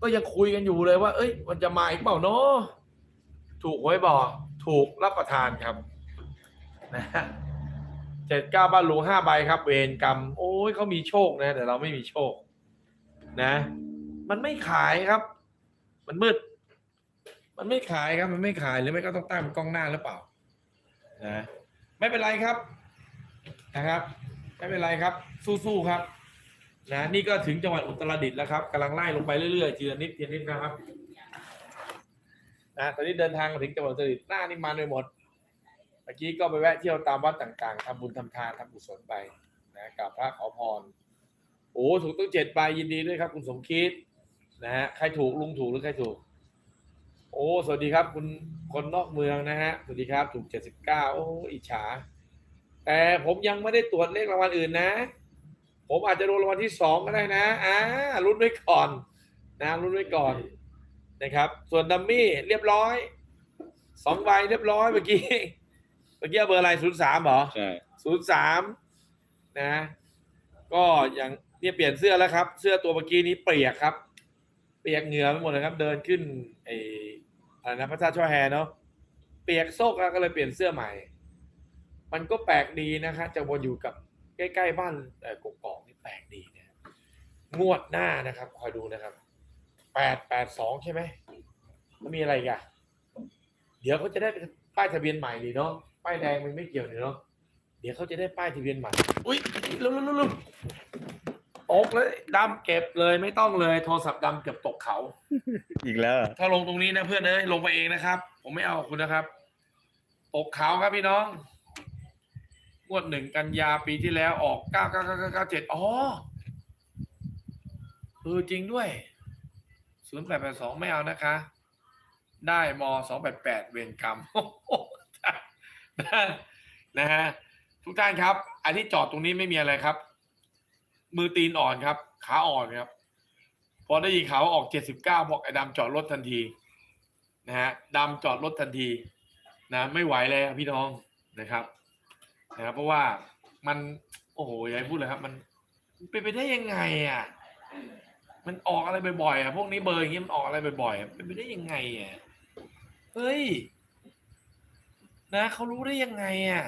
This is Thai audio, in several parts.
ก็ยังคุยกันอยู่เลยว่า เอ้ย มันจะมาอีกเปล่าเนาะถูกไว้บอกถูกรับประทานครับนะฮะเจ็ดเก้าบ้านหลวงห้าใบครับ เวรกรรม โอ้ยเขามีโชคนะ แต่เราไม่มีโชค นะ มันไม่ขายครับ มันมืด มันไม่ขายครับ มันไม่ขายหรือไม่ก็ต้องตั้งเป็นกล้องหน้าหรือเปล่า นะ ไม่เป็นไรครับ นะครับ ไม่เป็นไรครับ สู้ๆครับ นะนี่ก็ถึงจังหวัดอุตรดิตถ์แล้วครับกำลังไล่ลงไปเรื่อยๆทีละนิดทีละนิดนะครับนะตอนนี้เดินทางมาถึงจังหวัดอุตรดิตถ์หน้านี่มันไปหมดเมื่อกี้ก็ไปแวะเที่ยวตามวัดต่าง ๆทำบุญทำทานทำกุศลไปนะกับพระขอพรโอ้ถูกตั้งเจ็ดใบยินดีด้วยครับ คุณสมคิดนะฮะใครถูกลุงถูกหรือใครถูก โอ้สวัสดีครับ คุณคนนอกเมืองนะฮะสวัสดีครับ ถูกเจ็ดสิบเก้าโอ้อิจฉา แต่ผมยังไม่ได้ตรวจเลขรางวัลอื่นนะ ผมอาจจะโดนรางวัลที่สองก็ได้นะอ่าลุ้นไว้ก่อนนะลุ้นไว้ก่อนนะครับ ส่วนดัมมี่เรียบร้อยสองใบเรียบร้อยเมื่อกี้เมื่อกี้เบอร์อะไรศูนย์สามเหรอใช่ศูนย์สามนะ ก็อย่างเนี่ยเปลี่ยนเสื้อแล้วครับ เสื้อตัวเมื่อกี้นี้เปียกครับ เปียกเหงื่อไปหมดเลยครับ เดินขึ้นไอ้อะไรนะพระธาตุช่อแฮเนาะเปียกโซกแล้วก็เลยเปลี่ยนเสื้อใหม่ มันก็แปลกดีนะคะจะวนอยู่กับใกล้ ๆ บ้านเอ่อกกอกนี่แปลกดีนะงวดหน้านะครับคอยดูนะครับแปดแปดสองใช่ไหมมันมีอะไรอีกันเดี๋ยวเขาจะได้ป้ายทะเบียนใหม่ดีเนาะป้ายแดงมันไม่เกี่ยวนี่เนาะเดี๋ยวเขาจะได้ป้ายทะเบียนใหม่อุ้ยลุลุลุลุตกเลยดำเก็บเลยไม่ต้องเลยโทรศัพท์ดำเกือบตกเขา อีกแล้ว ถ้าลงตรงนี้นะเพื่อนเอ้ยลงไปเองนะครับ ผมไม่เอาคุณนะครับ ตกเขาครับพี่น้อง งวดหนึ่งกันยาปีที่แล้วออกเก้าเก้าเก้าเก้าเจ็ดอ๋อเออจริงด้วยศูนย์แปดแปดสองไม่เอานะคะ ได้มสองแปดแปดเวรกรรมนะฮะทุกท่านครับ อันที่จอดตรงนี้ไม่มีอะไรครับ มือตีนอ่อนครับ ขาอ่อนครับ พอได้ยินข่าวว่าออกเจ็ดสิบเก้าบอกไอ้ดำจอดรถทันทีนะฮะดำจอดรถทันที นะ ไม่ไหวเลยพี่น้องนะครับ นะครับเพราะว่ามันโอ้โหอย่าให้พูดเลยครับมันมันเป็นไปได้ยังไงอะมันออกอะไรบ่อยๆอะพวกนี้เบอร์อย่างงี้มันออกอะไรบ่อยๆอะเป็นไปได้ยังไงอะเฮ้ยนะเขารู้ได้ยังไงอะ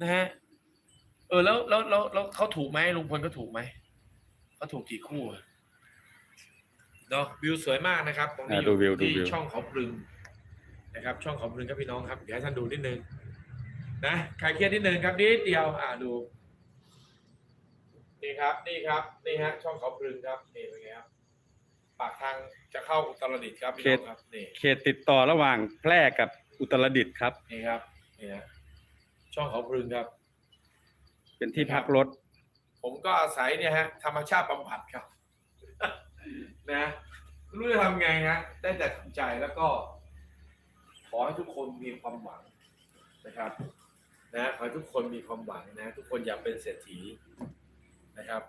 นะฮะเออแล้วแล้วแล้วแล้วเขาถูกไหมลุงพลเขาถูกไหมเขาถูกกี่คู่อะเนาะวิวสวยมากนะครับตรงนี้อะดูวิวดูที่วิว ช่องเขาพรึงนะครับ ช่องเขาพรึงครับพี่น้องครับเดี๋ยวให้ท่านดูนิดนึง นะใครเครียดนิดนึงครับนิดเดียวอ่าดูนี่ครับนี่ครับนี่ฮะช่องเขาพรึงครับนี่เป็นไงครับปากทางจะเข้าอุตรดิตถ์ครับพี่น้องครับนี่เขตติดต่อระหว่างแพร่กับอุตรดิตถ์ครับ นี่ครับนี่ฮะช่องเขาพรึงครับ เป็นที่พักรถ ผมก็อาศัยเนี่ยฮะธรรมชาติบำบัดครับ นะไม่รู้จะทำไงฮะได้แต่ทำใจแล้วก็ ขอให้ทุกคนมีความหวังนะครับ นะขอให้ทุกคนมีความหวังนะ ทุกคนอยากเป็นเศรษฐีนะครับ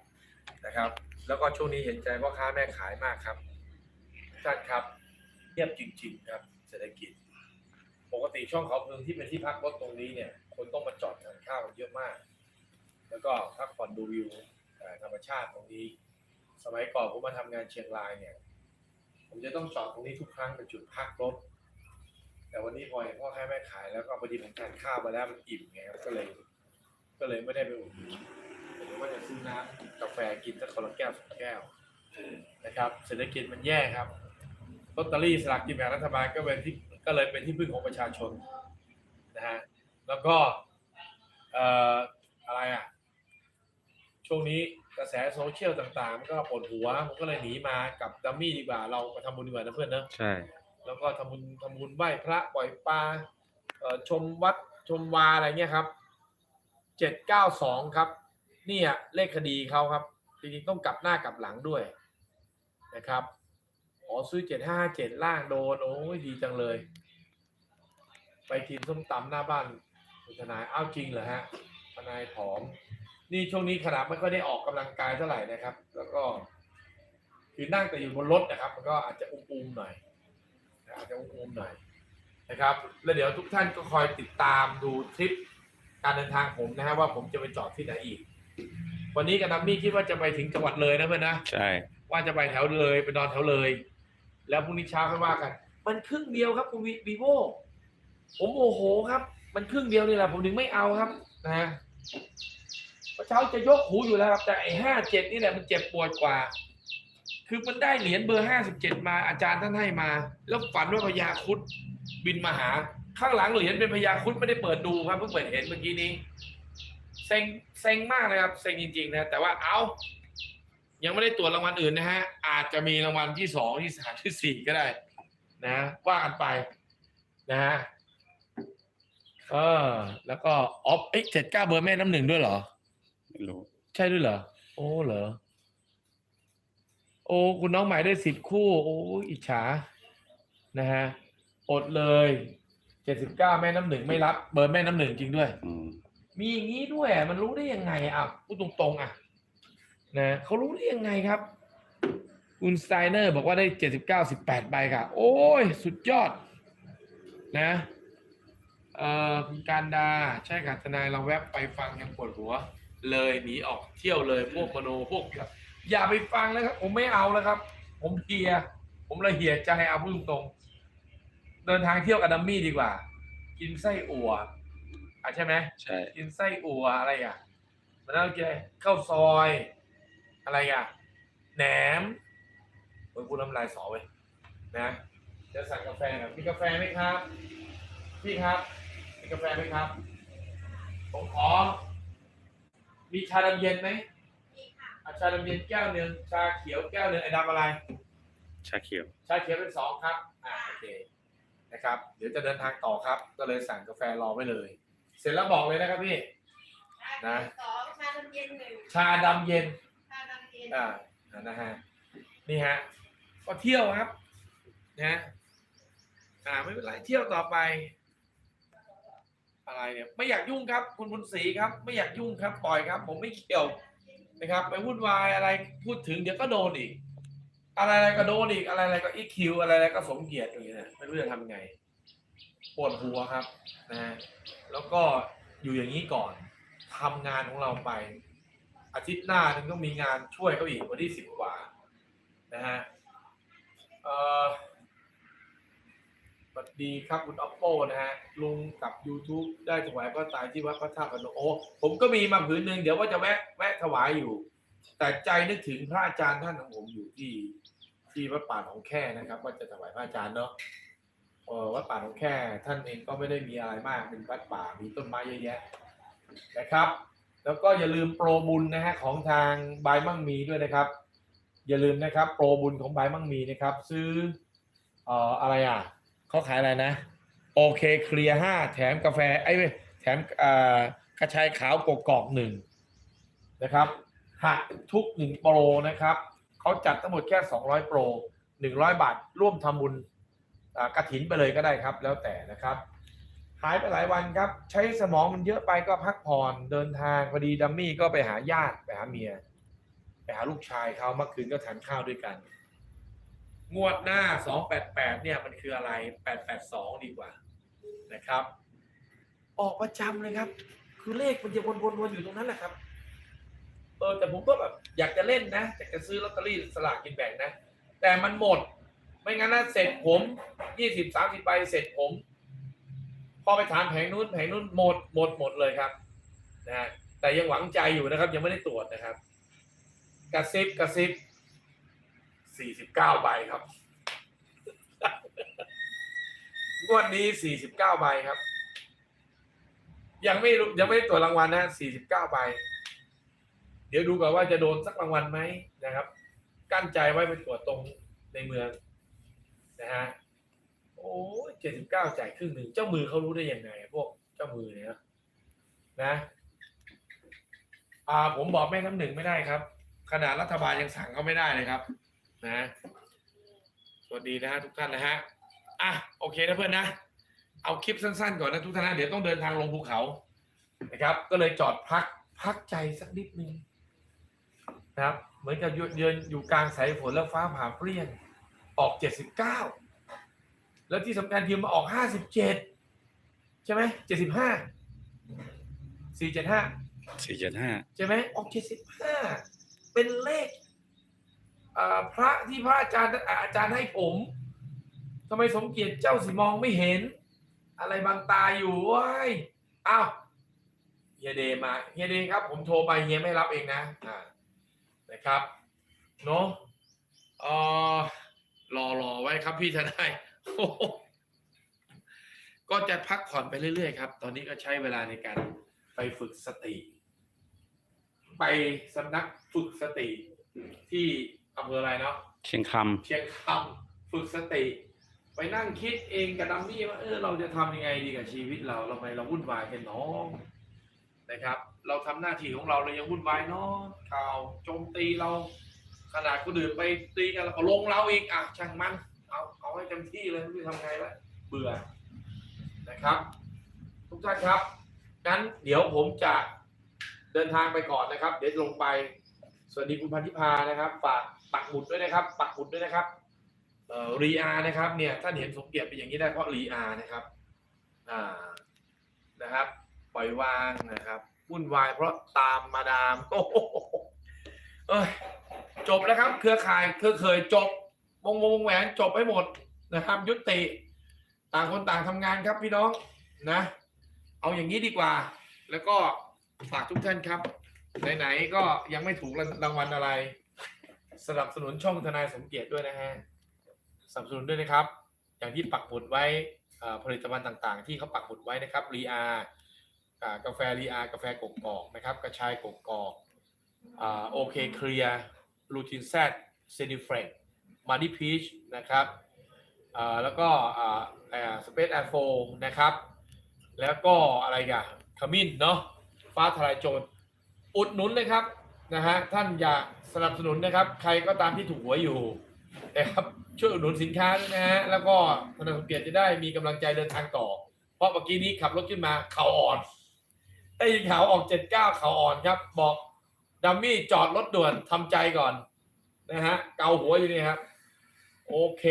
นะครับ แล้วก็ช่วงนี้เห็นใจพ่อค้าแม่ขายมากครับท่านครับเงียบจริงๆครับเศรษฐกิจ ปกติช่องเขาเพิงที่เป็นที่พักรถตรงนี้เนี่ย คนต้องมาจอดทานข้าวกันเยอะมาก แล้วก็พักผ่อนดูวิวธรรมชาติตรงนี้ สมัยก่อนผมมาทำงานเชียงรายเนี่ย ผมจะต้องจอดตรงนี้ทุกครั้งเป็นจุดพักรถ แต่วันนี้พอเห็นพ่อค้าแม่ขายแล้วก็พอดีผมทานข้าวมาแล้วมันอิ่มไงก็เลย ก็เลยไม่ได้ไปอุดหนุนหรือว่าจะซื้อน้ำกาแฟกินสักคนละแก้วสองแก้วนะครับเศรษฐกิจมันแย่ครับลอตเตอรี่สลากกินแบ่งรัฐบาลก็เป็นที่ก็เลยเป็นที่พึ่งของประชาชนนะฮะแล้วก็เอ่ออะไรอะช่วงนี้กระแสโซเชียลต่างๆ มันก็ปวดหัวผมก็เลยหนีมากับดัมมี่ดีกว่าเรามาทำบุญดีกว่านะเพื่อนเนอะใช่ แล้วก็ทำบุญทำบุญไหว้พระปล่อยปลาชมวัดชมวาอะไรเงี้ยครับเจ็ดเก้าสองครับเนี่ยเลขคดีเขาครับจริงๆต้องกลับหน้ากลับหลังด้วยนะครับอ๋อซื้อเจ็ดห้าเจ็ดล่างโดนโอ้ยดีจังเลย ไปกินส้มตำหน้าบ้านคุณทนายอ้าวจริงเหรอฮะทนายผอม นี่ช่วงนี้ขนาดไม่ค่อยได้ออกกำลังกายเท่าไหร่นะครับ แล้วก็คือนั่งแต่อยู่บนรถนะครับ มันก็อาจจะอุ้มๆหน่อย อาจจะอุ้มๆหน่อยนะครับ แล้วเดี๋ยวทุกท่านก็คอยติดตามดูทริปการเดินทางผมนะฮะว่าผมจะไปจอดที่ไหนอีก วันนี้กับนัมมี่คิดว่าจะไปถึงจังหวัดเลยนะเพื่อนนะใช่ว่าจะไปแถวเลยไปนอนแถวเลย แล้วพรุ่งนี้เช้าค่อยว่ากัน มันครึ่งเดียวครับคุณวีโวผมโมโหครับ มันครึ่งเดียวนี่แหละผมถึงไม่เอาครับนะฮะเพราะเช้าจะยกหูอยู่แล้วครับแต่ไอ้ห้าเจ็ดนี่แหละมันเจ็บปวดกว่า คือมันได้เหรียญเบอร์ห้าสิบเจ็ดมาอาจารย์ท่านให้มา แล้วฝันว่าพญาครุดบินมาหา ข้างหลังเหรียญเป็นพญาครุดไม่ได้เปิดดูครับเพิ่งเปิดเห็นเมื่อกี้นี้เซ็งเซ็งมากเลยครับเซ็งจริง ๆ นะ แต่ว่าเอายังไม่ได้ตรวจรางวัลอื่นนะฮะ อาจจะมีรางวัลที่สองที่สามที่สี่ก็ได้ นะว่ากันไปนะฮะเออแล้วก็ออฟเอ้เจ็ดเก้าเบอร์แม่น้ำหนึ่งด้วยเหรอ ไม่รู้ ใช่ด้วยเหรอ โอ้เหรอ โอ้ คุณน้องใหม่ได้สิบคู่ โอ้อิจฉานะฮะอดเลยเจ็ดสิบเก้าแม่น้ำหนึ่งไม่รับ เบอร์แม่น้ำหนึ่งจริงด้วย อืมมีอย่างนี้ด้วยอะมันรู้ได้ยังไงอะพูดตรงๆอะนะเขารู้ได้ยังไงครับคุณสไตเนอร์บอกว่าได้เจ็ดสิบเก้าสิบแปดใบค่ะ โอ้ย สุดยอด นะเอ่อคุณการดา ใช่ค่ะทนายเราแวบไปฟังยังปวดหัว เลยหนีออกเที่ยวเลยพวกมโนพวกแบบ อย่าไปฟังเลยครับ ผมไม่เอาแล้วครับ ผมเพลีย ผมละเหียใจเอาพูดตรงๆเดินทางเที่ยวกับดัมมี่ดีกว่า กินไส้อั่วอะใช่ไหมใช่กินไส้อั่วอะไรอะมันต้องกินอะไรข้าวซอย อะไรอะแหนมโอ้ยพูดน้ำลายสอเว้ยนะ จะสั่งกาแฟหน่อยมีกาแฟไหมครับ พี่ครับมีกาแฟไหมครับผมขอมีชาดำเย็นไหม อะชาดำเย็นแก้วหนึ่งชาเขียวแก้วหนึ่งไอ้ดำอะไร ชาเขียว ชาเขียวเป็นสองครับ อ่าโอเคนะครับ เดี๋ยวจะเดินทางต่อครับ ก็เลยสั่งกาแฟรอไว้เลย เสร็จแล้วบอกเลยนะครับพี่ นะ สองชาดำเย็นหนึ่งชาดำเย็น ชาดำเย็นอ่า นะฮะ นี่ฮะ ก็เที่ยวครับ นะ อ่า ไม่เป็นไร เที่ยวต่อไป อะไรเนี่ย ไม่อยากยุ่งครับ คุณบุญศรีครับ ไม่อยากยุ่งครับ ปล่อยครับ ผมไม่เกี่ยว นะครับ ไปวุ่นวายอะไรพูดถึงเดี๋ยวก็โดนอีก อะไรอะไรก็โดนอีกอะไรอะไรก็อีคิวอะไรอะไรก็สมเกียรติอย่างเงี้ยไม่รู้จะทำไงปวดหัวครับนะฮะแล้วก็อยู่อย่างนี้ก่อนทำงานของเราไป อาทิตย์หน้านึงต้องมีงานช่วยเขาอีกวันที่สิบกว่านะฮะเอ่อ วัสดีครับคุณ oppo นะฮะลุงกับ YouTube ได้ถวายพระตายที่วัดพระธาตุพนมโอ้ผมก็มีมาผืนหนึ่งเดี๋ยวว่าจะแวะแวะถวายอยู่ แต่ใจนึกถึงพระอาจารย์ท่านของผมอยู่ที่ ที่วัดป่าหนองแค่นะครับ ว่าจะถวายพระอาจารย์เนาะเออวัดป่าหนองแค่ ท่านเองก็ไม่ได้มีอะไรมากเป็นวัดป่ามีต้นไม้เยอะแยะนะครับ แล้วก็อย่าลืมโปรบุญนะฮะของทางบายมั่งมีด้วยนะครับ อย่าลืมนะครับ โปรบุญของบายมั่งมีนะครับ ซื้อเอ่ออะไรอะ เขาขายอะไรนะ โอเคเคลียร์ห้าแถมกาแฟไอ้แถมอกระชายขาวกกอกหนึ่งนะครับหักทุกหนึ่งโปรนะครับเขาจัดทั้งหมดแค่200โปร100บาท ร่วมทำบุญกระถินไปเลยก็ได้ครับ แล้วแต่นะครับ หายไปหลายวันครับ ใช้สมองมันเยอะไปก็พักผ่อนเดินทางพอดีดัมมี่ก็ไปหาญาติไปหาเมีย ไปหาลูกชายเขาเมื่อคืนก็ทานข้าวด้วยกัน งวดหน้า 288 เนี่ยมันคืออะไร 882 ดีกว่านะครับ ออกประจำเลยครับ คือเลขมันจะวนๆๆอยู่ตรงนั้นแหละครับ เออแต่ผมก็แบบอยากจะเล่นนะอยากจะซื้อลอตเตอรี่สลากกินแบ่งนะ แต่มันหมด ไม่งั้นนะเสร็จผมยี่สิบสามสิบใบเสร็จผม พอไปถามแผงนู้นแผงนู้นหมดหมดหมดเลยครับนะฮะแต่ยังหวังใจอยู่นะครับ ยังไม่ได้ตรวจนะครับ กระซิบกระซิบ สี่สิบเก้าใบครับ งวดนี้สี่สิบเก้าใบครับ ยังไม่รู้ยังไม่ได้ตรวจรางวัลนะสี่สิบเก้าใบ เดี๋ยวดูก่อนว่าจะโดนสักรางวัลไหมนะครับ กั้นใจไว้ไปตรวจตรงในเมือง นะฮะ โอ้เจ็ดสิบเก้าจ่ายครึ่งหนึ่ง เจ้ามือเขารู้ได้ยังไง พวกเจ้ามือเนี่ยนะนะอ่าผมบอกแม่น้ำหนึ่งไม่ได้ครับ ขนาดรัฐบาลยังสั่งเขาไม่ได้เลยครับ นะ สวัสดีนะฮะทุกท่านนะฮะอะโอเคนะเพื่อนนะ เอาคลิปสั้นๆก่อนนะทุกท่านนะเดี๋ยวต้องเดินทางลงภูเขานะครับ ก็เลยจอดพักพักใจสักนิดนึงนะครับ เหมือนกับยืนอยู่กลางสายฝนแล้วฟ้าผ่าเปรี้ยง ออกเจ็ดสิบเก้าแล้วที่สำคัญทีมมาออกห้าสิบเจ็ดใช่ไหมเจ็ดสิบห้าสี่เจ็ดห้าสี่เจ็ดห้าใช่ไหมออกเจ็ดสิบห้าเป็นเลขอ่า พระที่พระอาจารย์อาจารย์ให้ผมทำไมสมเกียรติเจ้าสิมองไม่เห็น อะไรบางตาอยู่เว้ยอ้าวเฮียเดมาเฮียเดครับ ผมโทรไปเฮียไม่รับเองนะอ่านะครับเนาะเออรอรอไว้ครับพี่ทนายก็จะพักผ่อนไปเรื่อยๆครับ ตอนนี้ก็ใช้เวลาในการไปฝึกสติ ไปสำนักฝึกสติที่ อำเภออะไรเนาะเชียงคเชียงคำฝึกสติ ไปนั่งคิดเองกับดัมมี่ว่าเออเราจะทำยังไงดีกับชีวิตเราทำไมเราวุ่นวายกันน้องนะครับ เราทำหน้าที่ของเราเรายังวุ่นวายเน้องข่าวโจมตีเราขนาดคนอื่นไปตีกันเราก็ลงเราอีกอะช่างมันเอาเอาให้เต็มที่เลยไม่รู้จะทำไงละเบื่อนะครับ ทุกท่านครับงั้นเดี๋ยวผมจะเดินทางไปก่อนนะครับ เดี๋ยวลงไปสวัสดีคุณพันธิพานะครับฝาก ปักหมุดด้วยนะครับ ปักหมุดด้วยนะครับเอ่อรีอานะครับเนี่ยท่านเห็นสมเกียรติเป็นอย่างนี้ได้เพราะรีอานะครับอ่านะครับ ปล่อยวางนะครับวุ่นวายเพราะตามมาดามโอ้โหเอ้ยจบแล้วครับ เครือข่ายเครือเคยจบวงวงวงแหวนจบให้หมดนะครับ ยุติ ต่างคนต่างทำงานครับพี่น้องนะ เอาอย่างนี้ดีกว่า แล้วก็ฝากทุกท่านครับ ไหนๆก็ยังไม่ถูกรางวัลอะไร สนับสนุนช่องทนายสมเกียรติด้วยนะฮะสนับสนุนด้วยนะครับ อย่างที่ปักหมุดไว้ผลิตภัณฑ์ต่างๆ ที่เขาปักหมุดไว้นะครับรีอาร์กาแฟรีอาร์กาแฟกกอกนะครับ กระชายกกอกโอเคเคลียร์ลูทินแซดเซนิเฟรนมาดิพีชนะครับอ่าแล้วก็สเปซแอร์โฟนะครับ แล้วก็อะไรกันขมิ้นเนาะฟ้าทลายโจรอุดหนุนเลยครับ นะฮะท่านอยากสนับสนุนนะครับ ใครก็ตามที่ถูกหวยอยู่นะครับช่วยอุดหนุนสินค้าด้วยนะฮะแล้วก็ธนาคารเกียรติจะได้มีกำลังใจเดินทางต่อ เพราะเมื่อกี้นี้ขับรถขึ้นมาเขาอ่อนได้ยินข่าวออกเจ็ดเก้าเขาอ่อนครับ บอกดัมมี่จอดรถด่วนทำใจก่อนนะฮะเกาหัวอยู่นี่ครับ โอเค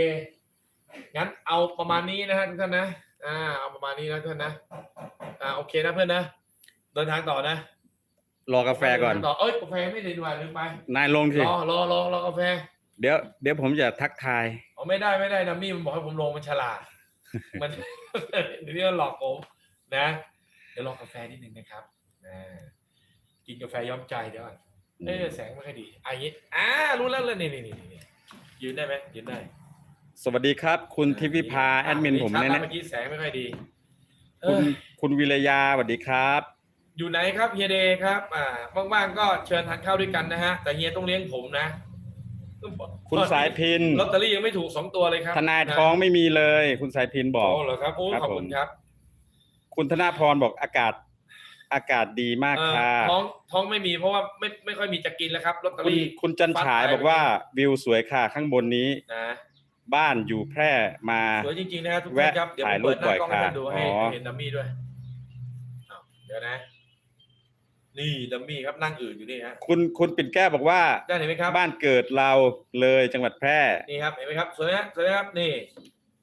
งั้นเอาประมาณนี้นะฮะทุกท่านนะอ่าเอาประมาณนี้นะทุกท่านนะอ่าโอเคนะเพื่อนนะ เดินทางต่อนะ รอกาแฟก่อน ต่อเอ้ยกาแฟไม่ได้ด้วยลืมไปนายลงสิ รอรอรอรอกาแฟเดี๋ยวเดี๋ยวผมจะทักทายอ๋อไม่ได้ไม่ได้ดัมมี่มันบอกให้ผมลงมันฉลาด มันเดี๋ยวนี้มันหลอกผมนะ เดี๋ยวรอกาแฟนิดนึงนะครับนะกินกาแฟย้อมใจเดี๋ยวก่อนเอ้ยแสงไม่ค่อยดีอะอย่างงี้อ่ารู้แล้วเลยนี่นี่นี่นี่ยืนได้ไหมยืนได้ สวัสดีครับ คุณทิพิพาแอดมินผมชัดเนี่ยแล้วนะเมื่อกี้แสงไม่ค่อยดี เอคุณอคุณวิรยาสวัสดีครับ อยู่ไหนครับเฮียเดย์ครับอ่าว่างๆก็เชิญทานข้าวด้วยกันนะฮะ แต่เฮียต้องเลี้ยงผมนะคุณสายพินลอตเตอรี่ยังไม่ถูกสองตัวเลยครับทนายท้องไม่มีเลย คุณสายพินบอกโอ้เหรอครับโอ้ครับขอบคุณผมครับ คุณธนาพรบอกอากาศอากาศดีมากเอ่อค่ะท้องท้องไม่มีเพราะว่าไม่ไม่ค่อยมีจะกินแล้วครับลอตเตอคุณรี่คุณจันฉายบอกว่าวิวสวยค่ะข้างบนนี้นะบ้านอยู่แพร่มาสวยจริงๆนะฮะทุกท่านครับแวะเดี๋ยวผถ่ายมรูเปิปดหน้ากล้องให้บ่อยท่านดูค่ะให้อ๋อเห็นดัมมี่ด้วยอ้าวเดี๋ยวนะ นี่ดัมมี่ครับนั่งอื่นอยู่นี่ฮะคุณคุณปิ่นแก้วบอกว่าได้เห็นไหมครับบ้านเกิดเราเลยจังหวัดแพร่นี่ครับเห็นไหมครับสวยไหมสวยไหมครับนี่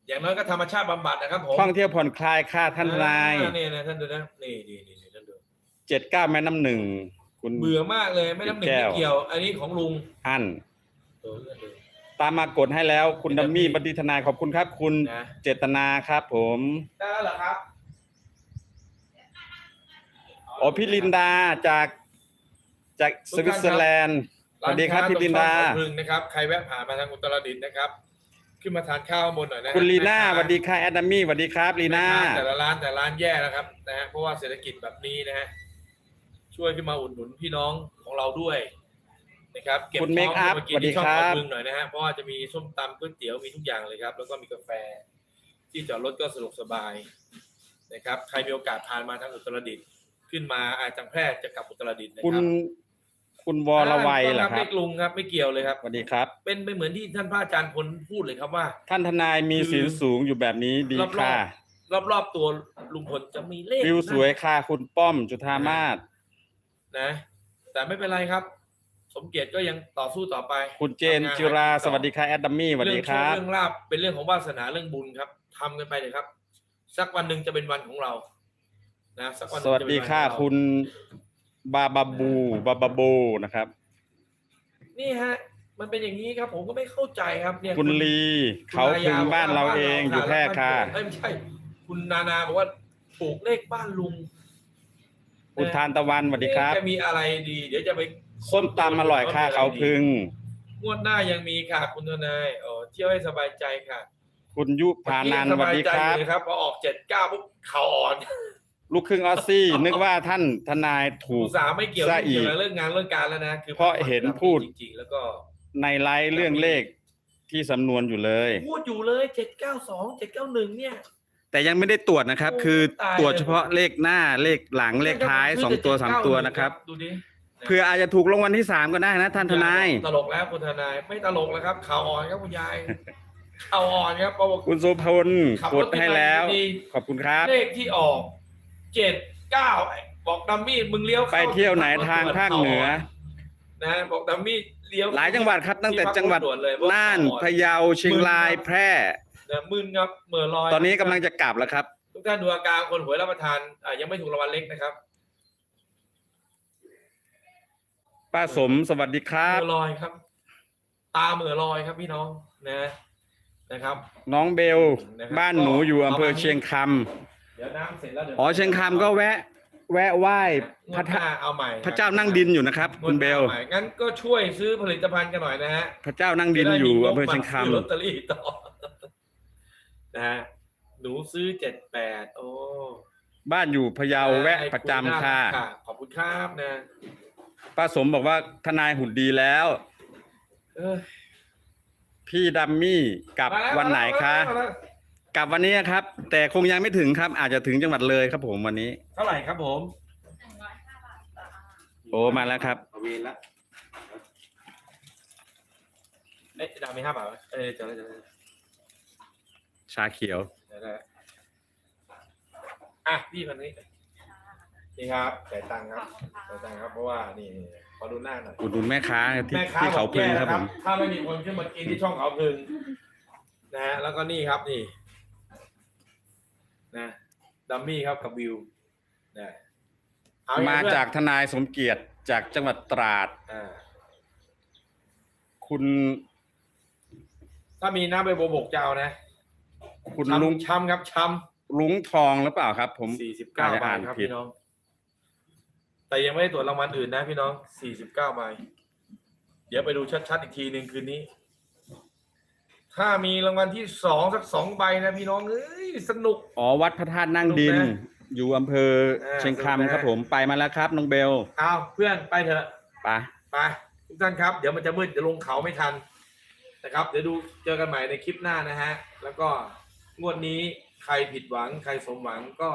อย่างน้อยก็ธรรมชาติบำบัดนะครับผมท่องเที่ยวผ่อนคลายค่ะท่านทนายอ่นี่นะท่านดูนะนี่นี่นี่นี่ท่านดูเจ็ดเก้าแม่น้ำหนึ่งคุณเบื่อมากเลยไม่น้ำหนึ่งแก้ไม่วเกี่ยว อันนี้ของลุงอันเออท่านดูตามมากดให้แล้ว คุณเป็นดัมมี่ดัมมี่บัณฑิตทนายขอบคุณครับ คุณนะเจตนาครับ ผมได้แล้วเหรอครับ อ๋อพี่ลินดาจากจากสวิตเซอร์แลนด์สวัสดีครับพี่ลินดาร้ค้ตรงช่องพึ่งนะครับใครแวะผ่านมาทางอุตรดิตถ์นะครับ ขึ้นมาทานข้าวข้างบนหน่อยนะคุณลีน่าสแม่ค้วัสดีค่ะแอดดัมมี่สวัสดีครับลีน่าแม่ค้แต่ละร้านแต่ละร้านแย่แล้วครับนะฮะเพราะว่าเศรษฐกิจแบบนี้นะฮะช่วยขึ้นมาอุดหนุนพี่น้องของเราด้วยนะครับเก็บคุณเมคอัพท้งสวัสดีที่ช่องครับเขาพึ่งหน่อยนะฮะเพราะว่าจะมีส้มตำก๋วยเตี๋ยวมีทุกอย่างเลยครับ แล้วก็มีกาแฟ ที่จอดรถก็สะดวกสบายนะครับ ใครมีโอกาสผ่านมาทางอุตรดิตถ์ ขึ้นมาอาจางแพร่จะกลับอุตรดิตถ์นะคุณครับคุณวรวัยเหรอคไม่รับกลุงครับ ไม่เกี่ยวเลยครับ สวัสดีครับ เป็นไปเหมือนที่ท่านพระอาจารย์พลพูดเลยครับว่า ท่านทนายมีคือศีลสูงอยู่แบบนี้ดีรอบๆ ค่ะ รอบๆตัวลุงพลจะมีเลขวิวสวยค่ะคุณป้อมจุธามาศนะ แต่ไม่เป็นไรครับ สมเกียรติก็ยังต่อสู้ต่อไปคุณเจนทำงาจิราต่อสวัสดีค่ะแอดดัมมี่สวัสดีครับเรื่องโชเรื่องลาบเป็นเรื่องของวาสนาเรื่องบุญครับทำกันไปเลยครับ สักวันหนึ่งจะเป็นวันของเรา นะสักวันหสนึ่งวัสจะเป็นดีนค่ะของเรา คุณบาบาบูบาบาบูนะครับ นี่ฮะ มันเป็นอย่างนี้ครับ ผมก็ไม่เข้าใจครับเนี่ยคุณลีเขาพึงบ้านเราเองอยู่แพร่ค่ะ เอ้ยไม่ใช่ คุณนานาบอกว่าถูกเลขบ้านลุงคุณทานตะวันสวัสดีครับ จะมีอะไรดี เดี๋ยวจะไปส้มตำอร่อยค่ะเขาพึง งวดหน้ายังมีค่ะ คุณทนายอ๋อเที่ยวให้สบายใจค่ะคุณยุพานันท์สวัสดีครับเมื่อกี้ยังสบายใจอยู่เลยครับพอออกเจ็ดเก้าปุ๊บเข่าอ่อน ลูกครึ่งออสซี่ นึกว่าท่านทนายถูก อุตสาห์ไม่เกี่ยวซะไม่เกี่ยวอีกกับเรื่องงานเรื่องการแล้วนะคือเพราะเห็นพูดจริงๆแล้วก็ ในไลฟ์เรื่องเลขที่สำนวนอยู่เลย พูดอยู่เลยเจ็ดเก้าสองเจ็ดเก้าหนึ่งเนี่ย แต่ยังไม่ได้ตรวจนะครับ โอ้คือตายตรวจเฉพาะเลขหน้าเลขหลังเลขท้ายสองตัวสามตัวนะครับดูดิเพื่ออาจจะถูกรางวัลที่สามก็ได้นะ ท่านทนาย ตลกแล้วคุณทนาย ไม่ตลกแล้วครับข่าวอ่อนครับคุณยายข่าวอ่อนครับบอกคุณโสพลขับกรดถไปให้แล้ว ดี ขอบคุณครับ เลขที่ออก เจ็ดเก้าบอกดัมมี่มึงเลี้ยวข้าไปเที่ยวไหนทางภาคเหนือ นะบอกดัมมี่เลี้ยวหลายจังหวัดครับตั้งแต่จังหวัดที่พักรถด่เลยน่านบอกพะเยาเชียงรายแพร่นะมึนครับเหม่อลอย ตอนนี้กำลังจะกลับแล้วครับ ทุกท่านดูอาการคนหวยรับประทานอะยังไม่ถูกรางวัลเล็กนะครับป้าสมสวัสดีครับเหม่อลอยครับ ตาเหม่อลอยครับพี่น้องนะนะครับ น้องเบลนะครับบ้านหนูอยู่อำเภอเชียงค เดี๋ยวน้ำเสร็จแล้วเดี๋ยวำอ๋อเชียงคำก็แวะ แวะไหว้พพระระธาเจ้าเอาใหม่พระเจ้านั่งดินอยู่นะครับคุณเบลงวดหน้าอาใหม่งั้นก็ช่วยซื้อผลิตภัณฑ์กันหน่อยนะฮะพระเจ้านั่งดินอยู่อำเภอเชียงคจะได้มีงบมาซื้อลอตเตอรี่ต่อ นะฮะหนูซื้อเจ็ดแปดโอ้ำบ้านอยู่พะเยาแวะประจำค่ะ ขอบคุณครับนะป้าสมบอกว่าทนายหุ่นดีแล้ว เออพี่ดัมมี่กลับมาแล้ววันไหนคะ มาแล้ว กลับวันนี้ครับ แต่คงยังไม่ถึงครับ อาจจะถึงจังหวัดเลยครับผมวันนี้ เท่าไหร่ครับผมหนึ่งร้อยห้าบาทจ้าโอ้มาแล้วครับเอาเวนละเอ๊ะดาวมีห้าบาทไหมเออเจอแล้วเจอแล้วชาเขียวเดี๋ยวนะอะพี่คนนี้นี่ครับจ่ายตังค์ครับจ่ายตังค์ครับเพราะว่านี่ขอดูหน้าหน่อยอุดหนุนแม่ค้าที่แม่ค้าที่เขาพึงอกครับแย่ผมถ้าไม่มีคนขึ้นมากินที่ช่องเขาพึงนะฮะแล้วก็นี่ครับนี่ นะดัมมี่ครับกับวิวนะเออย่งมาเพื่อนจากทนายสมเกียรติจากจังหวัดตราด อ่าคุณถ้ามีน้ำใบโบบกจะเอานะคุณช้ำลุงช้ำครับช้ลุงทองหรือเปล่าครับ ผมำสี่สิบเก้าอาจจะใบอ่านครับผิด พี่น้อง แต่ยังไม่ได้ตรวจรางวัลอื่นนะพี่น้องสี่สิบเก้าใบเดี๋ยวไปดูชัดๆอีกทีหนึ่งคืนนี้ ถ้ามีรางวัลที่สองสักสองใบนะพี่น้องเอ้ยสนุก อ๋อวัดพระธาตุนั่งดิน สนุกนะอยู่อำเภออ่าเชียงสนุกนะ คำครับผมไปมาแล้วครับน้องเบลเอาเพื่อนไปเถอะ ไปไปทุกท่านครับ เดี๋ยวมันจะมืดจะลงเขาไม่ทันนะครับ เดี๋ยวดูเจอกันใหม่ในคลิปหน้านะฮะ แล้วก็งวดนี้ใครผิดหวังใครสมหวังก็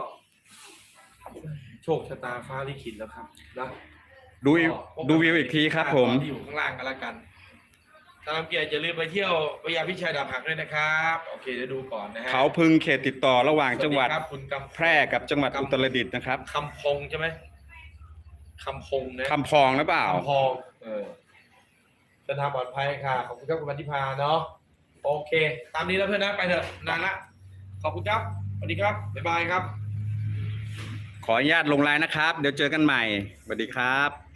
โชคชะตาฟ้าลิขิตแล้วครับนะดูอีกก็พบกันดูวิวอีกทีครับผมที่อยู่ข้างล่างกันละกันตามเกียรติอย่าลืมไปเที่ยวพญาพิชัยดาบหักด้วยนะครับโอเคเดี๋ยวดูก่อนนะฮะเขาพึงเขตติดต่อระหว่างจังหวัด สสครับคุณกำแพร่กับจังหวัดอุตรดิตถ์นะครับคำพงใช่ไหมคำพงนะคำพองหรือเปล่า คำพองเออเดินทางปลอดภัยค่ะขอบคุณครับคุณวันทิพาเนาะโอเค ตามนี้แล้วเพื่อนนะไปเถอะนานละขอบคุณครับสวัสดีครับบ๊ายบายครับ ขออนุญาตลงไลน์นะครับ เดี๋ยวเจอกันใหม่สวัสดีครับ